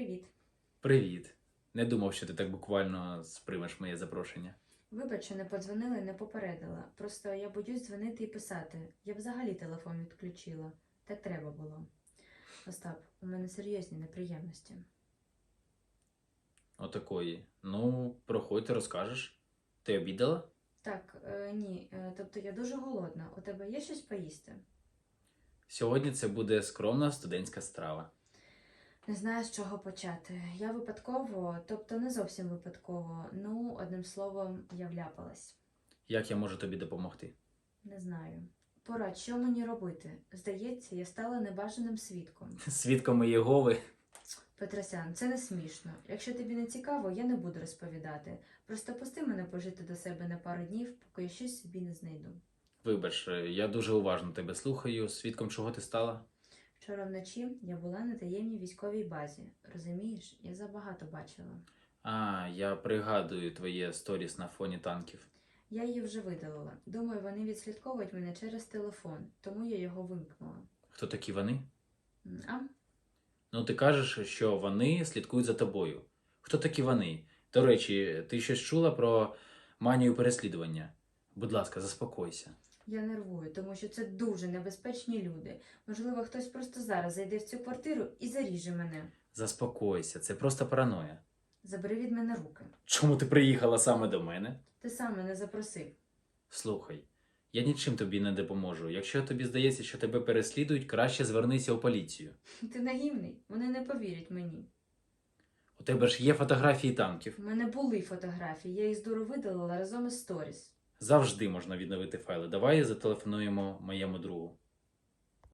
Привіт. Привіт. Не думав, що ти так буквально сприймеш моє запрошення. Вибач, що не подзвонила і не попередила. Просто я боюсь дзвонити і писати. Я взагалі телефон відключила. Так треба було. Остап, у мене серйозні неприємності. Отакої. Ну, проходь, розкажеш. Ти обідала? Так, е, ні, е, тобто я дуже голодна. У тебе є щось поїсти? Сьогодні це буде скромна студентська страва. Не знаю, з чого почати. Я випадково, тобто не зовсім випадково, ну, одним словом, я вляпалась. Як я можу тобі допомогти? Не знаю. Порадь, що мені робити? Здається, я стала небажаним свідком. Свідком Єгови. Петросян, це не смішно. Якщо тобі не цікаво, я не буду розповідати. Просто пусти мене пожити до себе на пару днів, поки я щось собі не знайду. Вибач, я дуже уважно тебе слухаю. Свідком чого ти стала? Вчора вночі я була на таємній військовій базі. Розумієш, я забагато бачила. А, я пригадую твоє сторіс на фоні танків. Я її вже видалила. Думаю, вони відслідковують мене через телефон, тому я його вимкнула. Хто такі вони? А? Ну, ти кажеш, що вони слідкують за тобою. Хто такі вони? До речі, ти щось чула про манію переслідування? Будь ласка, заспокойся. Я нервую, тому що це дуже небезпечні люди. Можливо, хтось просто зараз зайде в цю квартиру і заріже мене. Заспокойся, це просто параноя. Забери від мене руки. Чому ти приїхала саме до мене? Ти сам мене запросив. Слухай, я нічим тобі не допоможу. Якщо тобі здається, що тебе переслідують, краще звернися у поліцію. Ти наївний, вони не повірять мені. У тебе ж є фотографії танків. У мене були фотографії, я їх з видалила разом із сторіс. Завжди можна відновити файли. Давай зателефонуємо моєму другу.